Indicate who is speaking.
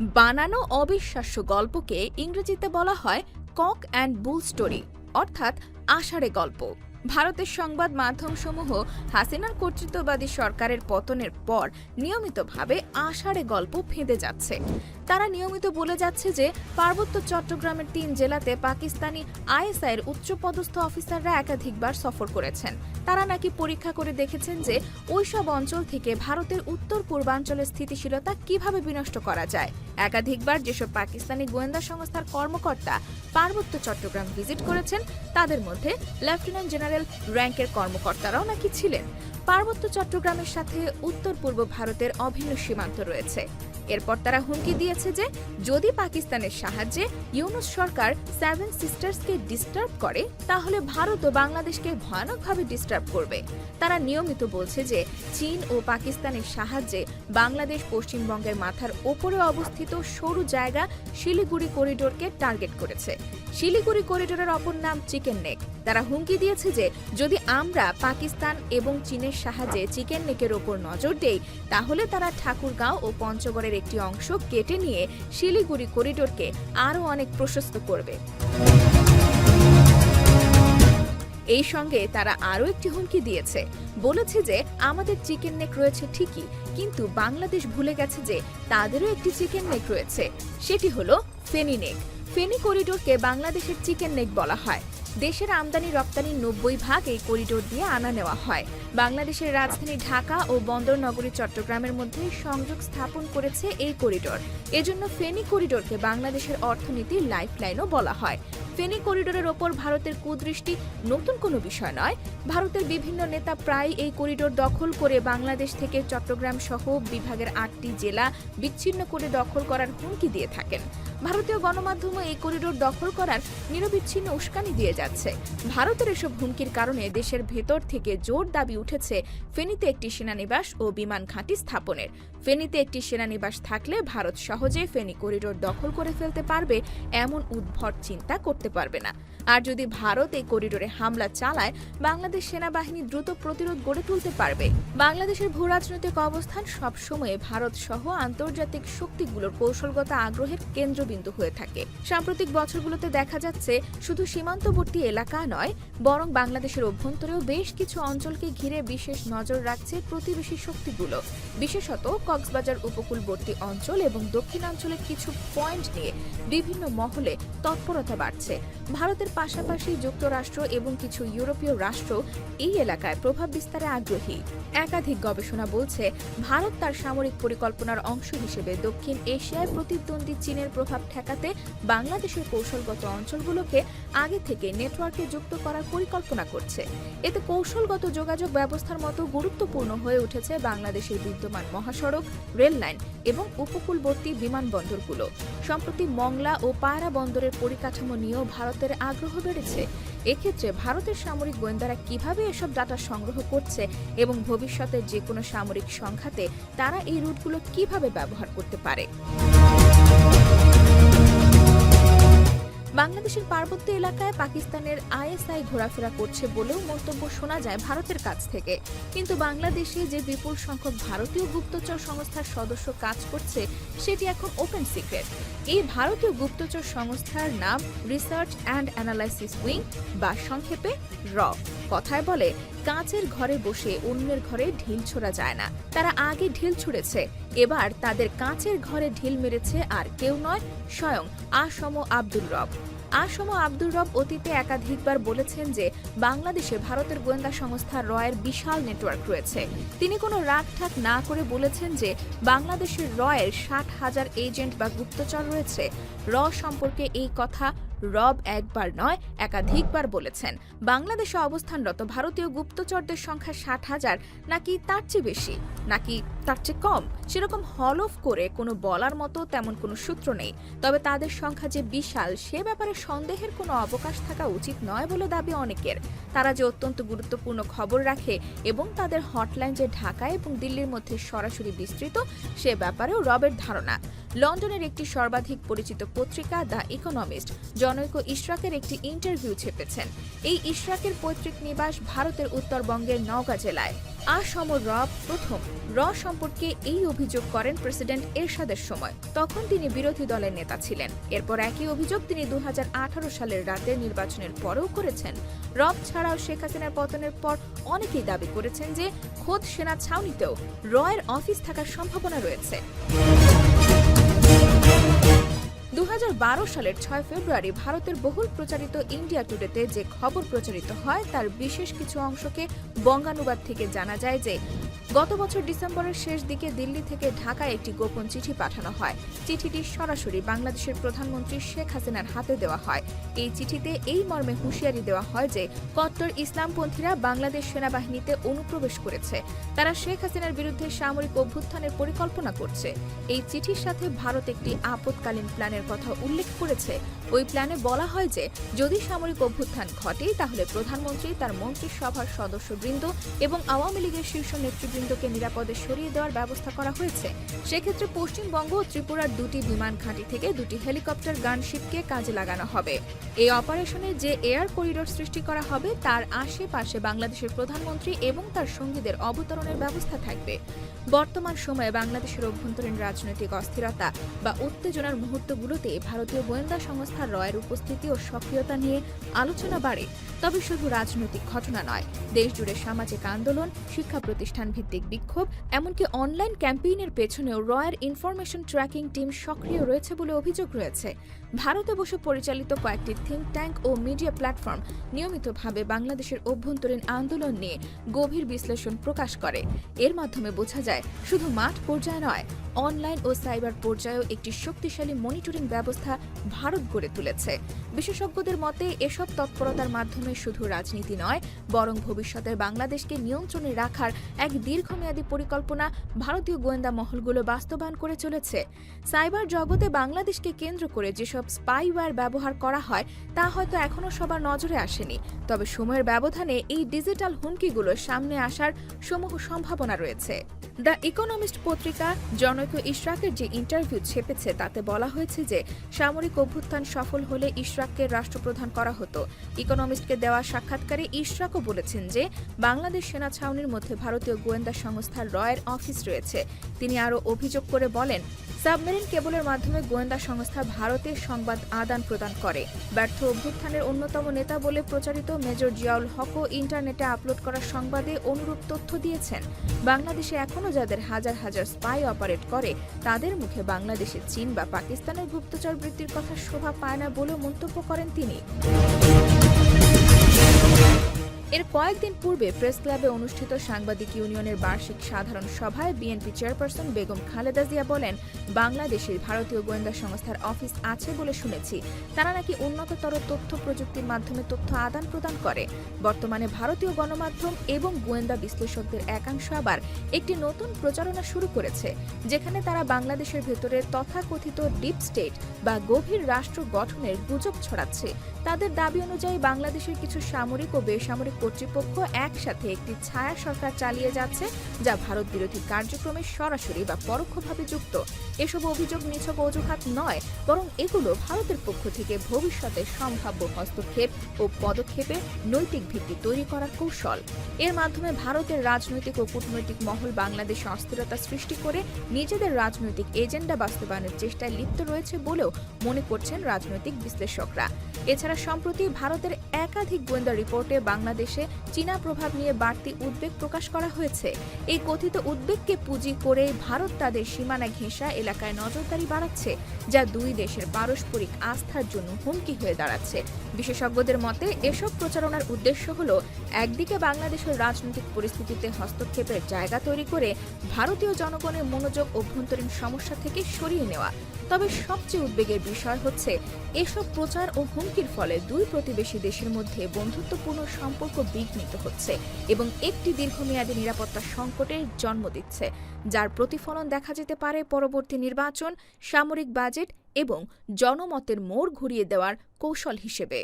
Speaker 1: বানানো অবিশ্বাস্য গল্পকে ইংরেজিতে বলা হয় কক অ্যান্ড বুল স্টোরি, অর্থাৎ আষাঢ়ে গল্প। ভারতের সংবাদ মাধ্যমসমূহ হাসিনার কর্তৃত্ববাদী সরকারের পতনের পর নিয়মিতভাবে আষাঢ়ে গল্প ফেঁদে যাচ্ছে। তারা নিয়মিত বলে যাচ্ছে যে পার্বত্য চট্টগ্রামের তিন জেলাতে পাকিস্তানি আইএসআইয়ের উচ্চপদস্থ অফিসাররা একাধিকবার সফর করেছেন। তারা নাকি পরীক্ষা করে দেখেছেন যে ওইসব অঞ্চল থেকে ভারতের উত্তর পূর্বাঞ্চলের স্থিতিশীলতা কীভাবে বিনষ্ট করা যায়। একাধিকবার যেসব পাকিস্তানি গোয়েন্দা সংস্থার কর্মকর্তা পার্বত্য চট্টগ্রাম ভিজিট করেছেন, তাদের মধ্যে লেফটেন্যান্ট জেনারেল র্যাঙ্কের কর্মকর্তারাও নাকি ছিলেন। পার্বত্য চট্টগ্রামের সাথে উত্তর পূর্ব ভারতের অভিন্ন সীমান্ত রয়েছে। এরপর তারা হুমকি দিয়েছে যে, যদি পাকিস্তানের সাহায্যে ইউনুস সরকার সেভেন সিস্টার্সকে ডিস্টার্ব করে, তাহলে ভারত ও বাংলাদেশকে ভয়ানকভাবে ডিস্টার্ব করবে। তারা নিয়মিত বলছে যে, চীন ও পাকিস্তানের সাহায্যে বাংলাদেশ পশ্চিমবঙ্গের মাথার ওপরে অবস্থিত সরু জায়গা শিলিগুড়ি করিডোরকে টার্গেট করেছে। শিলিগুড়ি করিডোরের অপর নাম চিকেন নেক তারা হুমকি দিয়েছে যে যদি আমরা পাকিস্তান এবং চীনের সাহায্যে চিকেন নেকের ওপর নজর দেই, তাহলে তারা ঠাকুরগাঁও ও পঞ্চগড়ের একটি অংশ কেটে নিয়ে শিলিগুড়ি করিডোরকে আরও অনেক প্রশস্ত করবে। এই সঙ্গে তারা আরও একটি হুমকি দিয়েছে। বলেছে যে আমাদের চিকেন নেক রয়েছে ঠিকই, কিন্তু বাংলাদেশ ভুলে গেছে যে তাদেরও একটি চিকেন নেক রয়েছে, সেটি হলো ফেনি নেক ফেনি করিডোরকে বাংলাদেশের চিকেন নেক বলা হয়। দেশের আমদানি রপ্তানির নব্বই ভাগ এই করিডোর দিয়ে আনা নেওয়া হয়। বাংলাদেশের রাজধানী ঢাকা ও বন্দর নগরী চট্টগ্রামের মধ্যে সংযোগ স্থাপন করেছে এই করিডোর। এজন্য ফেনী করিডোরকে বাংলাদেশের অর্থনীতির লাইফলাইনও বলা হয়। ফেনী করিডোরের ওপর ভারতের কুদৃষ্টি নতুন কোনো বিষয় নয়। ভারতের বিভিন্ন নেতা প্রায় এই করিডোর দখল করে বাংলাদেশ থেকে চট্টগ্রাম সহ বিভাগের আটটি জেলা বিচ্ছিন্ন করে দখল করার হুমকি দিয়ে থাকেন। ভারতীয় গণমাধ্যমও এই করিডোর দখল করার নিরবিচ্ছিন্ন উস্কানি দিয়ে যাচ্ছে। ভারতের এসব হুমকির কারণে দেশের ভেতর থেকে জোর দাবি উঠেছে ফেনীতে একটি সেনানিবাস ও বিমান ঘাঁটি স্থাপনের। ফেনীতে একটি সেনানিবাস থাকলে ভারত সহজে ফেনী করিডোর দখল করে ফেলতে পারবে এমন উদ্ভট চিন্তা করতে পারবে না। আর যদি ভারত এই করিডোরে হামলা চালায়, বাংলাদেশ সেনাবাহিনী দ্রুত প্রতিরোধ গড়ে তুলতে পারবে। বাংলাদেশের ভূ রাজনৈতিক অবস্থান সবসময় ভারত সহ আন্তর্জাতিক শক্তিগুলোর কৌশলগত আগ্রহের কেন্দ্রবিন্দু হয়ে থাকে। সাম্প্রতিক বছরগুলোতে দেখা যাচ্ছে শুধু সীমান্তবর্তী এলাকা নয়, বরং বাংলাদেশের অভ্যন্তরেও বেশ কিছু অঞ্চলকে ঘিরে বিশেষ নজর রাখছে প্রতিবেশী শক্তিগুলো। বিশেষত কক্সবাজার উপকূলবর্তী অঞ্চল এবং দক্ষিণাঞ্চলের কিছু পয়েন্ট নিয়ে বিভিন্ন মহলে তৎপরতা বাড়ছে। ভারতের পাশাপাশি যুক্তরাষ্ট্র এবং কিছু ইউরোপীয় রাষ্ট্র এই এলাকায় প্রভাব বিস্তারে আগ্রহী। একাধিক গবেষণা বলছে, ভারত তার সামরিক পরিকল্পনার অংশ হিসেবে দক্ষিণ এশিয়ায় প্রতিদ্বন্দ্বী চীনের প্রভাব ঠেকাতে বাংলাদেশের কৌশলগত অঞ্চলগুলোকে আগে থেকে নেটওয়ার্কে যুক্ত করার পরিকল্পনা করছে। এতে কৌশলগত যোগাযোগ ব্যবস্থার মতো গুরুত্বপূর্ণ হয়ে উঠেছে বাংলাদেশের বিদ্যমান মহাসড়ক রেল লাইন এবং উপকূলবর্তী বিমানবন্দরগুলো। সম্প্রতি মংলা ও পায়রা বন্দরের পরিকাঠামো নিয়েও ভারতের আগ্রহ বেড়েছে। এক্ষেত্রে ভারতের সামরিক গোয়েন্দারা কীভাবে এসব ডাটা সংগ্রহ করছে এবং ভবিষ্যতের যে কোনো সামরিক সংঘাতে তারা এই রুটগুলো কীভাবে ব্যবহার করতে পারে? বাংলাদেশের পার্বত্য এলাকায় পাকিস্তানের আইএসআই ঘোরাফেরা করছে বলেও মন্তব্য শোনা যায় ভারতের কাছ থেকে। কিন্তু বাংলাদেশে যে বিপুল সংখ্যক ভারতীয় গুপ্তচর সংস্থার সদস্য কাজ করছে, সেটি এখন ওপেন সিক্রেট এই ভারতীয় গুপ্তচর সংস্থার নাম রিসার্চ অ্যান্ড অ্যানালাইসিস উইং বা সংক্ষেপে র। কথায় বলে কাঁচের ঘরে বসে অন্যের ঘরে ঢিল ছোড়া যায় না। তারা আগে ঢিল ছুঁড়েছে, এবার তাদের কাঁচের ঘরে ঢিল মেরেছে আর কেউ নয়, স্বয়ং আসম আব্দুল রব। আসম আব্দুল রব অতীতে একাধিকবার বলেছেন যে, বাংলাদেশে ভারতের গোয়েন্দা সংস্থা রয়ের বিশাল নেটওয়ার্ক রয়েছে। তিনি কোনো রাগঠাক না করে বলেছেন যে, বাংলাদেশের রয়ের ষাট হাজার এজেন্ট বা গুপ্তচর রয়েছে। র সম্পর্কে এই কথা রব একবার নয়, একাধিকবার বলেছেন। বাংলাদেশে অবস্থানরত ভারতীয় গুপ্তচরদের সংখ্যা ষাট হাজার, নাকি তার চেয়ে বেশি? নাকি তার চেয়ে কম? সেরকম হলফ করে কোনো বলার মতো তেমন কোনো সূত্র নেই। তবে তাদের সংখ্যা যে বিশাল, সে ব্যাপারে সন্দেহের কোনো অবকাশ থাকা উচিত নয় বলে দাবি অনেকের। তারা যে অত্যন্ত গুরুত্বপূর্ণ খবর রাখে এবং তাদের হটলাইন যে ঢাকা এবং দিল্লির মধ্যে সরাসরি বিস্তৃত, সে ব্যাপারেও রবের ধারণা। লন্ডনের একটি সর্বাধিক পরিচিত পত্রিকা দ্য ইকোনমিস্ট জনৈক ইশরাকের একটি ইন্টারভিউ ছেপেছেন। এই ইশরাকের পৈতৃক নিবাস ভারতের উত্তরবঙ্গের নওগাঁ জেলায়। আসম রব প্রথম। র সম্পর্কে এই অভিযোগ করেন প্রেসিডেন্ট এরশাদের সময়। তখন তিনি বিরোধী দলের নেতা ছিলেন। এরপর একই অভিযোগ তিনি দু হাজার আঠারো সালের রাতে নির্বাচনের পরেও করেছেন। রব ছাড়াও শেখ হাসিনার পতনের পর অনেকেই দাবি করেছেন যে খোদ সেনা ছাউনিতেও রয়ের অফিস থাকার সম্ভাবনা রয়েছে। দু হাজার বারো সালের ছয় ফেব্রুয়ারি ভারতের বহুল প্রচারিত ইন্ডিয়া টুডেতে যে খবর প্রচারিত হয়, তার বিশেষ কিছু অংশকে বঙ্গানুবাদ থেকে জানা যায় যে, গত বছর ডিসেম্বরের শেষ দিকে দিল্লি থেকে ঢাকায় একটি গোপন চিঠি পাঠানো হয়। চিঠিটি সরাসরি বাংলাদেশের প্রধানমন্ত্রী শেখ হাসিনার হাতে দেওয়া হয়। এই চিঠিতে এই মর্মে হুঁশিয়ারি দেওয়া হয় যে, কট্টর ইসলামপন্থীরা বাংলাদেশ সেনাবাহিনীতে অনুপ্রবেশ করেছে। তারা শেখ হাসিনার বিরুদ্ধে সামরিক অভ্যুত্থানের পরিকল্পনা করছে। এই চিঠির সাথে ভারত একটি আপৎকালীন প্ল্যানের কথা উল্লেখ করেছে। ওই প্ল্যানে বলা হয় যে, যদি সামরিক অভ্যুত্থান ঘটে, তাহলে প্রধানমন্ত্রী তার মন্ত্রিসভার সদস্যবৃন্দ এবং আওয়ামী লীগের শীর্ষ নেতৃবৃন্দকে নিরাপদে সরিয়ে দেওয়ার ব্যবস্থা করা হয়েছে। সেক্ষেত্রে পশ্চিমবঙ্গ ও ত্রিপুরার দুটি বিমান ঘাঁটি থেকে দুটি হেলিকপ্টার গানশিপকে কাজে লাগানো হবে। এই অপারেশনে যে এয়ার করিডোর সৃষ্টি করা হবে, তার আশেপাশে বাংলাদেশের প্রধানমন্ত্রী এবং তার সঙ্গীদের অবতরণের ব্যবস্থা থাকবে। বর্তমান সময়ে বাংলাদেশের অভ্যন্তরীণ রাজনৈতিক অস্থিরতা বা উত্তেজনার মুহূর্তগুলোতে ভারতীয় গোয়েন্দা সংস্থা রয়ের উপস্থিতি ও সক্রিয়তা নিয়ে আলোচনা বাড়ে। তবে শুধু রাজনৈতিক ঘটনা নয়, দেশজুড়ে সামাজিক আন্দোলন, শিক্ষা প্রতিষ্ঠান ভিত্তিক বিক্ষোভ, এমনকি অনলাইন ক্যাম্পেইনের পেছনেও রয়ের ইনফরমেশন ট্র্যাকিং টিম সক্রিয় রয়েছে বলে অভিযোগ রয়েছে। ভারতে বসে পরিচালিত কয়েকটি থিঙ্ক ট্যাঙ্ক ও মিডিয়া প্ল্যাটফর্ম নিয়মিতভাবে বাংলাদেশের অভ্যন্তরীণ আন্দোলন নিয়ে গভীর বিশ্লেষণ প্রকাশ করে। এর মাধ্যমে বোঝা যায়, শুধু মাঠ পর্যায়ে নয়, অনলাইন ও সাইবার পর্যায়েও একটি শক্তিশালী মনিটরিং ব্যবস্থা ভারত গড়ে তুলেছে। বিশেষজ্ঞদের মতে, এসব তৎপরতার মাধ্যমে শুধু রাজনীতি নয়, বরং ভবিষ্যতের বাংলাদেশকে নিয়ন্ত্রণে রাখার এক দীর্ঘমেয়াদী পরিকল্পনা ভারতীয় গোয়েন্দা মহলগুলো বাস্তবায়ন করে চলেছে। সাইবার জগতে বাংলাদেশকে কেন্দ্র করে যেসব স্পাইওয়্যার ব্যবহার করা হয়, তা হয়তো এখনও সবার নজরে আসেনি। তবে সময়ের ব্যবধানে এই ডিজিটাল হুমকিগুলো সামনে আসার সমূহ সম্ভাবনা রয়েছে। দ্য ইকোনমিস্ট পত্রিকা জনৈক ইশরাকের যে ইন্টারভিউ ছেপেছে, তাতে বলা হয়েছে যে সামরিক অভ্যুত্থান সফল হলে ইশরাককে রাষ্ট্রপ্রধান করা হতো। ইকোনমিস্টকে দেওয়া সাক্ষাৎকারে ইশরাকও বলেছেন যে বাংলাদেশ সেনা ছাউনির মধ্যে ভারতীয় গোয়েন্দা সংস্থার রয়ের অফিস রয়েছে। তিনি আরও অভিযোগ করে বলেন সাবমেরিন কেবলের মাধ্যমে গোয়েন্দা সংস্থা ভারতের সংবাদ আদান প্রদান করে। ব্যর্থ অভ্যুত্থানের অন্যতম নেতা বলে প্রচারিত মেজর জিয়াউল হকও ইন্টারনেটে আপলোড করা সংবাদে অনুরূপ তথ্য দিয়েছেন। বাংলাদেশে এখনও যাদের হাজার হাজার স্পাই অপারেট করে, তাদের মুখে বাংলাদেশে চীন বা পাকিস্তানের গুপ্তচর বৃত্তির কথা শোভা পায় না বলেও মন্তব্য করেন তিনি। এর কয়েকদিন পূর্বে প্রেস ক্লাবে অনুষ্ঠিত সাংবাদিক ইউনিয়নের বার্ষিক সাধারণ সভায় বিএনপি চেয়ারপারসন বেগম খালেদা জিয়া বলেন, বাংলাদেশের ভারতীয় গোয়েন্দা সংস্থার অফিস আছে বলে শুনেছি। তারা নাকি উন্নততর তথ্য প্রযুক্তির মাধ্যমে তথ্য আদান প্রদান করে। বর্তমানে ভারতীয় গণমাধ্যম এবং গোয়েন্দা বিশ্লেষকদের একাংশ আবার একটি নতুন প্রচারণা শুরু করেছে, যেখানে তারা বাংলাদেশের ভেতরে তথাকথিত ডিপ স্টেট বা গভীর রাষ্ট্র গঠনের গুজব ছড়াচ্ছে। তাদের দাবি অনুযায়ী বাংলাদেশের কিছু সামরিক ও বেসামরিক কর্তৃপক্ষ একসাথে একটি ছায়া সরকার চালিয়ে যাচ্ছে, যা ভারত বিরোধী কার্যক্রমে সরাসরি বা পরোক্ষভাবে যুক্ত। এসব অভিযোগ নিছক অজুহাত নয়, বরং এগুলো ভারতের পক্ষ থেকে ভবিষ্যতে সম্ভাব্য হস্তক্ষেপ ও পদক্ষেপে নৈতিক ভিত্তি তৈরি করার কৌশল। এর মাধ্যমে ভারতের রাজনৈতিক ও কূটনৈতিক মহল বাংলাদেশে অস্থিরতা সৃষ্টি করে নিজেদের রাজনৈতিক এজেন্ডা বাস্তবায়নের চেষ্টায় লিপ্ত রয়েছে বলেও মনে করছেন রাজনৈতিক বিশ্লেষকরা। এছাড়া সম্প্রতি ভারতের একাধিক গোয়েন্দা রিপোর্টে বাংলাদেশে চীনা প্রভাব নিয়ে বাড়তি উদ্বেগ প্রকাশ করা হয়েছে। এই কথিত উদ্বেগকে পুঁজি করে ভারত তাদের সীমানা ঘেঁষা এলাকায় নজরদারি বাড়াচ্ছে, যা দুই দেশের পারস্পরিক আস্থার জন্য হুমকি হয়ে দাঁড়াচ্ছে। বিশেষজ্ঞদের মতে, এসব প্রচারণার উদ্দেশ্য হল একদিকে বাংলাদেশের রাজনৈতিক পরিস্থিতিতে হস্তক্ষেপের জায়গা তৈরি করে ভারতীয় জনগণের মনোযোগ অভ্যন্তরীণ সমস্যা থেকে সরিয়ে নেওয়া। তবে সবচেয়ে উদ্বেগের বিষয় হচ্ছে এসব প্রচার ও হুমকির ফলে দুই প্রতিবেশী দেশের মধ্যে বন্ধুত্বপূর্ণ সম্পর্ক বিঘ্নিত হচ্ছে এবং একটি দীর্ঘমেয়াদী নিরাপত্তা সংকটের জন্ম দিচ্ছে, যার প্রতিফলন দেখা যেতে পারে পরবর্তী নির্বাচন, সামরিক বাজেট এবং জনমতের মোড় ঘুরিয়ে দেওয়ার কৌশল হিসেবে।